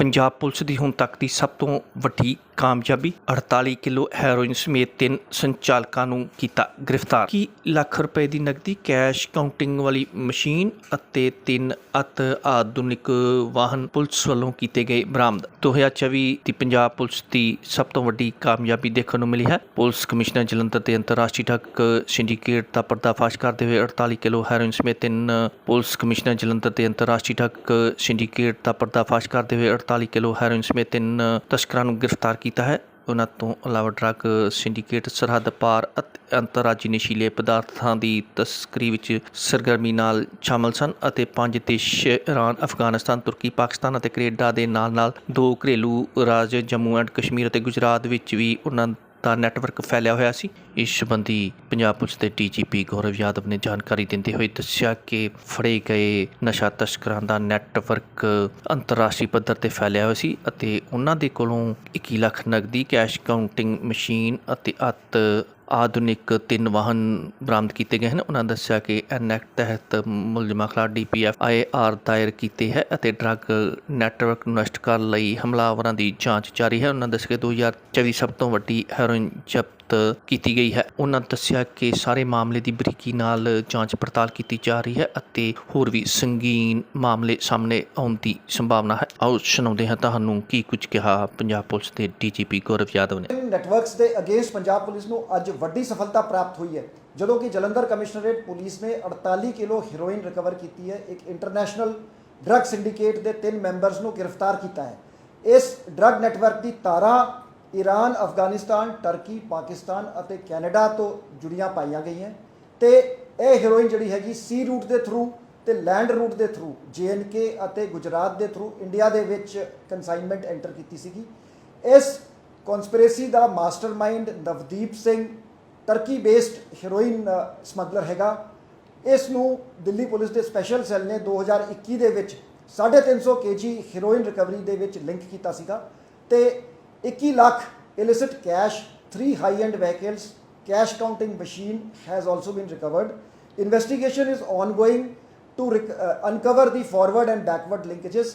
Punjab police ਦੀ ਹੁਣ ਤੱਕ ਦੀ ਸਭ ਤੋਂ ਵੱਡੀ ਕਾਮਯਾਬੀ 48 ਕਿਲੋ ਹੈਰੋਇਨ ਸਮੇਤ ਤਿੰਨ ਸੰਚਾਲਕਾਂ ਨੂੰ ਕੀਤਾ ਗ੍ਰਿਫਤਾਰ। ਕੀ ਲੱਖ ਰੁਪਏ ਦੀ ਨਕਦੀ ਕੈਸ਼ ਕਾਊਂਟਿੰਗ ਵਾਲੀ ਮਸ਼ੀਨ ਅਤੇ ਤਿੰਨ ਅਤ ਆਧੁਨਿਕ ਵਾਹਨ ਪੁਲਿਸ ਵੱਲੋਂ ਕੀਤੇ ਗਏ ਬਰਾਮਦ? 2024 ਦੀ ਪੰਜਾਬ ਪੁਲਿਸ ਦੀ ਸਭ ਤੋਂ ਵੱਡੀ ਕਾਮਯਾਬੀ ਦੇਖਣ ਨੂੰ ਮਿਲੀ ਹੈ। ਪੁਲਿਸ ਕਮਿਸ਼ਨਰ ਜਲੰਧਰ ਦੇ ਅੰਤਰਰਾਸ਼ਟਰੀ ਠੱਗ ਸਿੰਡੀਕੇਟ ਦਾ ਪਰਦਾਫਾਸ਼ ਕਰਦੇ ਹੋਏ 48 ਕਿਲੋ ਹੈਰੋਇਨ ਸਮੇਤ ਤਿੰਨ ਪੁਲਿਸ ਕਮਿਸ਼ਨਰ ਜਲੰਧਰ ਦੇ ਅੰਤਰਰਾਸ਼ਟਰੀ ਠੱਗ ਸਿੰਡੀਕੇਟ ਦਾ ਪਰਦਾਫਾਸ਼ ਕਰਦੇ ਹੋਏ 48 ਕਿਲੋ ਹੈਰੋਇਨ ਸਮੇਤ ਤਿੰਨ ਤਸਕਰਾਂ ਨੂੰ ਗ੍ਰਿਫਤਾਰ ਕੀਤਾ ਕੀਤਾ ਹੈ। ਉਹਨਾਂ ਤੋਂ ਇਲਾਵਾ ਡਰੱਗ ਸਿੰਡੀਕੇਟ ਸਰਹੱਦ ਪਾਰ ਅਤੇ ਅੰਤਰਰਾਜੀ ਨਸ਼ੀਲੇ ਪਦਾਰਥਾਂ ਦੀ ਤਸਕਰੀ ਵਿੱਚ ਸਰਗਰਮੀ ਨਾਲ ਸ਼ਾਮਲ ਸਨ ਅਤੇ ਪੰਜ ਦੇਸ਼, ਇਰਾਨ, ਅਫਗਾਨਿਸਤਾਨ, ਤੁਰਕੀ, ਪਾਕਿਸਤਾਨ ਅਤੇ ਕੈਨੇਡਾ ਦੇ ਨਾਲ-ਨਾਲ ਦੋ ਘਰੇਲੂ ਰਾਜ ਜੰਮੂ ਐਂਡ ਕਸ਼ਮੀਰ ਅਤੇ ਗੁਜਰਾਤ ਵਿੱਚ ਵੀ ਉਹਨਾਂ ਦਾ ਨੈਟਵਰਕ ਫੈਲਿਆ ਹੋਇਆ ਸੀ। ਇਸ ਸੰਬੰਧੀ ਪੰਜਾਬ ਪੁਲਿਸ ਦੇ ਡੀਜੀਪੀ ਗੌਰਵ ਯਾਦਵ ਨੇ ਜਾਣਕਾਰੀ ਦਿੰਦੇ ਹੋਏ ਦੱਸਿਆ ਕਿ ਫੜੇ ਗਏ ਨਸ਼ਾ ਤਸਕਰਾਂ ਦਾ ਨੈਟਵਰਕ ਅੰਤਰਰਾਸ਼ਟਰੀ ਪੱਧਰ ਤੇ ਫੈਲਿਆ ਹੋਇਆ ਸੀ ਅਤੇ ਉਹਨਾਂ ਦੇ ਕੋਲੋਂ 21 ਲੱਖ ਨਗਦੀ ਕੈਸ਼ ਕਾਊਂਟਿੰਗ ਮਸ਼ੀਨ ਅਤੇ ਅਤ ਆਧੁਨਿਕ ਤਿੰਨ ਵਾਹਨ ਬਰਾਮਦ ਕੀਤੇ ਗਏ ਹਨ। ਉਹਨਾਂ ਦੱਸਿਆ ਕਿ ਐਨ ਐਕਟ ਤਹਿਤ ਮੁਲਜ਼ਮਾਂ ਖਿਲਾਫ ਡੀਪੀਐਫ ਆਈਆਰ ਦਾਇਰ ਕੀਤੇ ਹੈ ਅਤੇ ਡਰੱਗ ਨੈਟਵਰਕ ਨਸ਼ਟ ਕਰਨ ਲਈ ਹਮਲਾਵਰਾਂ ਦੀ ਜਾਂਚ ਜਾਰੀ ਹੈ। ਉਹਨਾਂ ਦੱਸਿਆ ਕਿ 2024 ਸਭ ਤੋਂ ਵੱਡੀ ਹੈਰੋਇਨ ਜ਼ਬਤ ਕੀਤੀ ਗਈ ਹੈ। ਉਹਨਾਂ ਦੱਸਿਆ ਕਿ ਸਾਰੇ ਮਾਮਲੇ ਦੀ ਬਰੀਕੀ ਨਾਲ ਜਾਂਚ ਪੜਤਾਲ ਕੀਤੀ ਜਾ ਰਹੀ ਹੈ ਅਤੇ ਹੋਰ ਵੀ ਸੰਗੀਨ ਮਾਮਲੇ ਸਾਹਮਣੇ ਆਉਣ ਦੀ ਸੰਭਾਵਨਾ ਹੈ। ਆਓ ਸੁਣਾਉਂਦੇ ਹਾਂ ਤੁਹਾਨੂੰ ਕੀ ਕੁਝ ਕਿਹਾ ਪੰਜਾਬ ਪੁਲਿਸ ਦੇ ਡੀਜੀਪੀ ਗੌਰਵ ਯਾਦਵ ਨੇ। ਨੈਟਵਰਕਸ ਦੇ ਅਗੇਂਸਟ ਪੰਜਾਬ ਪੁਲਿਸ ਨੂੰ ਅੱਜ ਵੱਡੀ ਸਫਲਤਾ ਪ੍ਰਾਪਤ ਹੋਈ ਹੈ। ਜਦੋਂ ਕਿ ਜਲੰਧਰ ਕਮਿਸ਼ਨਰੇਟ ਪੁਲਿਸ ਨੇ 48 ਕਿਲੋ ਹੀਰੋਇਨ ਰਿਕਵਰ ਕੀਤੀ ਹੈ। ਇੱਕ ਇੰਟਰਨੈਸ਼ਨਲ ਡਰੱਗ ਸਿੰਡੀਕੇਟ ਦੇ ਤਿੰਨ ਮੈਂਬਰਸ ਨੂੰ ਗ੍ਰਿਫਤਾਰ ਕੀਤਾ ਹੈ। ਇਸ ਡਰੱਗ ਨੈਟਵਰਕ ਦੀ ਤਾਰਾਂ ਈਰਾਨ ਅਫਗਾਨਿਸਤਾਨ, ਟਰਕੀ, ਪਾਕਿਸਤਾਨ ਅਤੇ ਕੈਨੇਡਾ ਤੋਂ ਜੁੜੀਆਂ ਪਾਈਆਂ ਗਈਆਂ। ਤੇ ਇਹ ਹੀਰੋਇਨ ਜਿਹੜੀ ਹੈਗੀ, ਸੀ ਰੂਟ ਦੇ ਥਰੂ ਤੇ ਲੈਂਡ ਰੂਟ ਦੇ ਥਰੂ ਕੇ ਅਤੇ ਗੁਜਰਾਤ ਦੇ ਥਰੂ, ਇੰਡੀਆ ਦੇ ਵਿੱਚ ਕਨਸਾਈਨਮੈਂਟ ਐਂਟਰ ਕੀਤੀ ਸੀਗੀ। ਇਸ ਕਨਸਪੀਰੇਸੀ ਦਾ mastermind Navdeep Singh Turkey based heroin smuggler ਹੈਗਾ ਇਸ ਨੂੰ ਦਿੱਲੀ ਪੁਲਿਸ ਦੇ ਸਪੈਸ਼ਲ ਸੈੱਲ ਨੇ 2021 ਦੇ ਵਿੱਚ 350 ਕੇਜੀ ਹੀਰੋਇਨ ਰਿਕਵਰੀ ਦੇ ਵਿੱਚ ਲਿੰਕ ਕੀਤਾ ਸੀਗਾ ਤੇ 21 lakh illicit cash 3 high end vehicles cash counting machine has also been recovered investigation is ongoing to uncover the forward and backward linkages